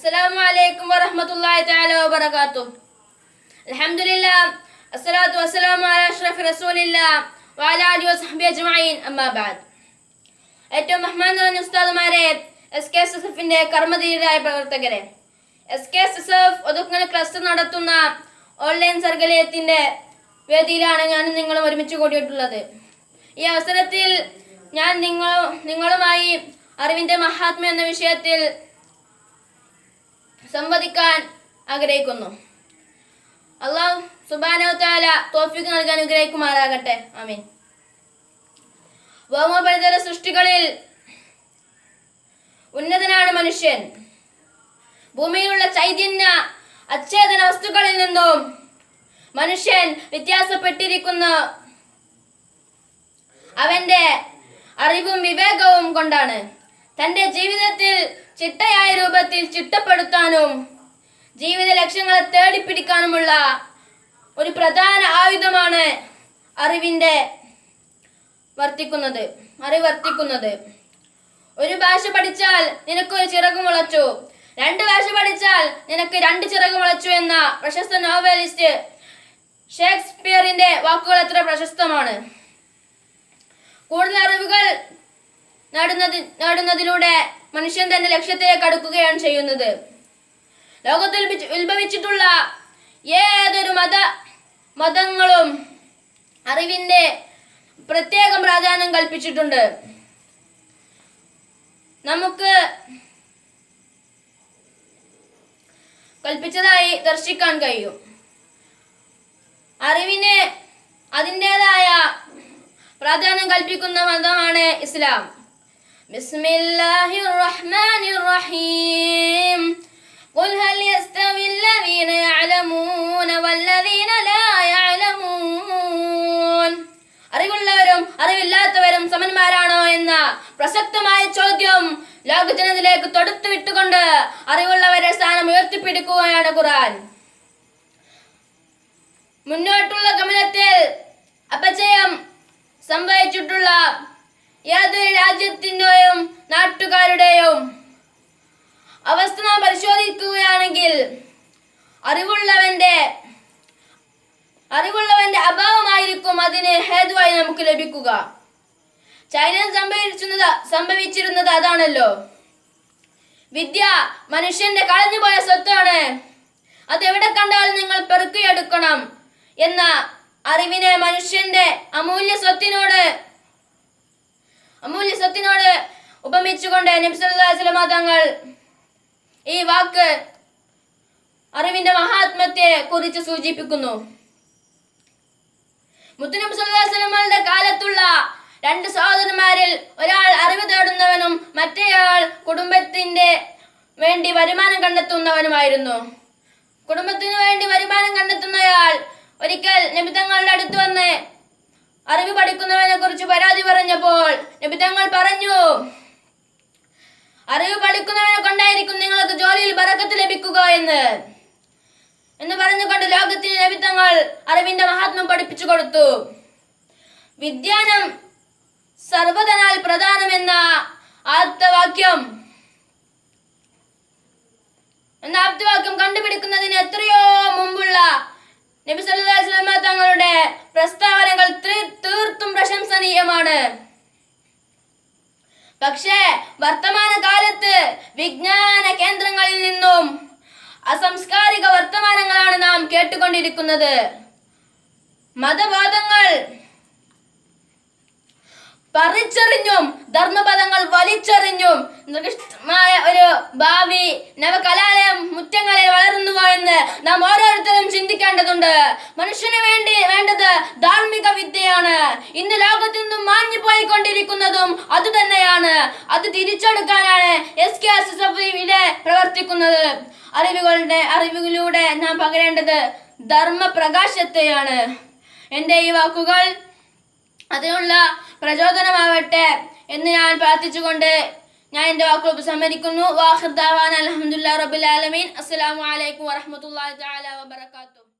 السلام عليكم ورحمة الله تعالى وبركاته الحمد لله الصلاة والسلام على أشرف رسول الله وعلى آله وصحبه أجمعين أما بعد ഏറ്റവും ബഹ്മാൻ നിറഞ്ഞ ഉസ്താദുമാരെ എസ് കെ എസ് എസ് എഫിന്റെ കർമ്മധീരായ പ്രവർത്തകരെ S K S S F ഒതുക്കുന്ന cluster നടത്തുന്ന ഓൺലൈൻ സർഗലയത്തിന്റെ വേദിയിലാണ് ഞാൻ നിങ്ങളും ഒരുമിച്ച് കൂടിയിട്ടുള്ളത് ഈ അവസരത്തിൽ ഞാൻ നിങ്ങൾ നിങ്ങളുമായി അറിവിന്റെ മഹാത്മ്യം എന്ന വിഷയത്തിൽ സംവദിക്കാൻ ആഗ്രഹിക്കുന്നു. അള്ളാഹു സുബാനോ താല തോഫിക്ക് നൽകാൻ അനുഗ്രഹിക്കുമാറാകട്ടെ. ആമീൻ. ഭൗമപരിതര സൃഷ്ടികളിൽ ഉന്നതനാണ് മനുഷ്യൻ. ഭൂമിയിലുള്ള ചൈതന്യ അച്ഛേദന വസ്തുക്കളിൽ നിന്നും മനുഷ്യൻ വ്യത്യാസപ്പെട്ടിരിക്കുന്നു. അവന്റെ അറിവും വിവേകവും കൊണ്ടാണ്. തന്റെ ജീവിതത്തിൽ ചിട്ടയായ രൂപത്തിൽ ചിട്ടപ്പെടുത്താനും ജീവിത ലക്ഷ്യങ്ങളെ തേടിപ്പിടിക്കാനുമുള്ള ഒരു പ്രധാന ആയുധമാണ് അറിവിന്റെ വർത്തിക്കുന്നത് അറിവ് വർത്തിക്കുന്നത്. ഒരു ഭാഷ പഠിച്ചാൽ നിനക്ക് ഒരു ചിറക് മുളച്ചു. രണ്ട് ഭാഷ പഠിച്ചാൽ നിനക്ക് രണ്ട് ചിറക് മുളച്ചു എന്ന പ്രശസ്ത നോവലിസ്റ്റ് ഷേക്സ്പിയറിന്റെ വാക്കുകൾ എത്ര പ്രശസ്തമാണ്. കൂടുതൽ അറിവുകൾ നേടുന്നത് നേടുന്നതിലൂടെ മനുഷ്യൻ തന്നെ ലക്ഷ്യത്തിലേക്ക് അടുക്കുകയാണ് ചെയ്യുന്നത്. ലോകത്തിൽ ഉത്ഭവിച്ച- ഉത്ഭവിച്ചിട്ടുള്ള ഏതൊരു മത മതങ്ങളും അറിവിന്റെ പ്രത്യേകം പ്രാധാന്യം കൽപ്പിച്ചിട്ടുണ്ട്. നമുക്ക് കൽപ്പിച്ചതായി ദർശിക്കാൻ കഴിയും. അറിവിന് അതിന്റെതായ പ്രാധാന്യം കൽപ്പിക്കുന്ന മതമാണ് ഇസ്ലാം. ബിസ്മില്ലാഹിർ റഹ്മാനിർ റഹീം قل هل يستوي الذين يعلمون والذين لا يعلمون അറിവുള്ളവരും അറിവില്ലാത്തവരും സമന്മാരാണോ എന്ന പ്രസക്തമായ ചോദ്യം ലോകജനത്തിലേക്ക് തൊടുത്തു വിട്ടുകൊണ്ട് അറിവുള്ളവരുടെ സ്ഥാനം ഉയർത്തിപ്പിടിക്കുകയാണ് ഖുർആൻ മുന്നോട്ടുള്ള ഗമനത്തിൽ അപജയം സംഭവിച്ചിട്ടുള്ള ഏതൊരു രാജ്യത്തിൻ്റെയും നാട്ടുകാരുടെയും അവസ്ഥ നാം പരിശോധിക്കുകയാണെങ്കിൽ അറിവുള്ളവന്റെ അറിവുള്ളവന്റെ അഭാവമായിരിക്കും അതിന് ഹേതുവായി നമുക്ക് ലഭിക്കുക. ചൈനയിൽ സംഭവിച്ചിരുന്നത് സംഭവിച്ചിരുന്നത് അതാണല്ലോ. വിദ്യ മനുഷ്യന്റെ കളഞ്ഞുപോയ സ്വത്താണ്. അത് എവിടെ കണ്ടാലും നിങ്ങൾ പെറുക്കിയെടുക്കണം എന്ന അറിവിനെ മനുഷ്യന്റെ അമൂല്യ സ്വത്തിനോട് അമൂല്യ സ്വത്തിനോട് ഉപമിച്ചുകൊണ്ട് നബ്സല്ലാസ്ലമ തങ്ങൾ ഈ വാക്ക് അറിവിന്റെ മഹാത്മത്തെ കുറിച്ച് സൂചിപ്പിക്കുന്നു. മുത്തുനബി കാലത്തുള്ള രണ്ട് സഹോദരന്മാരിൽ ഒരാൾ അറിവ് തേടുന്നവനും മറ്റേയാൾ കുടുംബത്തിന്റെ വേണ്ടി വരുമാനം കണ്ടെത്തുന്നവനുമായിരുന്നു. കുടുംബത്തിനു വേണ്ടി വരുമാനം കണ്ടെത്തുന്നയാൾ ഒരിക്കൽ നബിതങ്ങളുടെ അടുത്ത് വന്ന് അറിവ് പഠിക്കുന്നവനെ കുറിച്ച് പരാതി പറഞ്ഞപ്പോൾ നബിതങ്ങൾ പറഞ്ഞു അറിവ് പഠിക്കുന്നവനെ കൊണ്ടായിരിക്കും നിങ്ങൾക്ക് ജോലിയിൽ ബറക്കത്ത് ലഭിക്കുക എന്ന്. എന്ന് പറഞ്ഞുകൊണ്ട് ലോകത്തിന് ലഭിത്തങ്ങൾ അറിവിന്റെ മഹാത്മ്യം പഠിപ്പിച്ചു കൊടുത്തു. വിദ്യാനം സർവതനാൽ പ്രധാനമെന്ന ആപ്തവാക്യം എന്ന ആപ്തവാക്യം പക്ഷേ വർത്തമാന കാലത്ത് വിജ്ഞാന കേന്ദ്രങ്ങളിൽ നിന്നും അസംസ്കാരിക വർത്തമാനങ്ങളാണ് നാം കേട്ടുകൊണ്ടിരിക്കുന്നത്. മതവാദങ്ങൾ പറിച്ചെറിഞ്ഞും ധർമ്മപദങ്ങൾ വലിച്ചെറിഞ്ഞും നിർദ്ദിഷ്ടമായ ഒരു ഭാവി നവകലാലയം മുറ്റങ്ങളിൽ വളരുന്നു എന്ന് നാം ഓരോരുത്തരും ചിന്തിക്കേണ്ടതുണ്ട്. മനുഷ്യന് വേണ്ടി വേണ്ടത് ധാർമ്മിക വിദ്യയാണ്. ഇന്ന് ലോകത്തിൽ നിന്നും മാഞ്ഞു പോയിക്കൊണ്ടിരിക്കുന്നതും അത് തന്നെയാണ്. അത് തിരിച്ചെടുക്കാനാണ് S K S S F പ്രവർത്തിക്കുന്നത്. അറിവുകളുടെ അറിവിലൂടെ നാം പകരേണ്ടത് ധർമ്മപ്രകാശത്തെയാണ്. എന്റെ ഈ വാക്കുകൾ അതിനുള്ള പ്രചോദനമാവട്ടെ എന്ന് ഞാൻ പ്രാർത്ഥിച്ചുകൊണ്ട് ഞാൻ എന്റെ വാക്കുകൾ ഉപസംഹരിക്കുന്നു. വാഹിർദാവാൻ അലഹമുല്ലാ റബുലാലമീൻ അലൈക്കും വറഹമത്തല്ലാഹി തആല വബറകാതുഹു.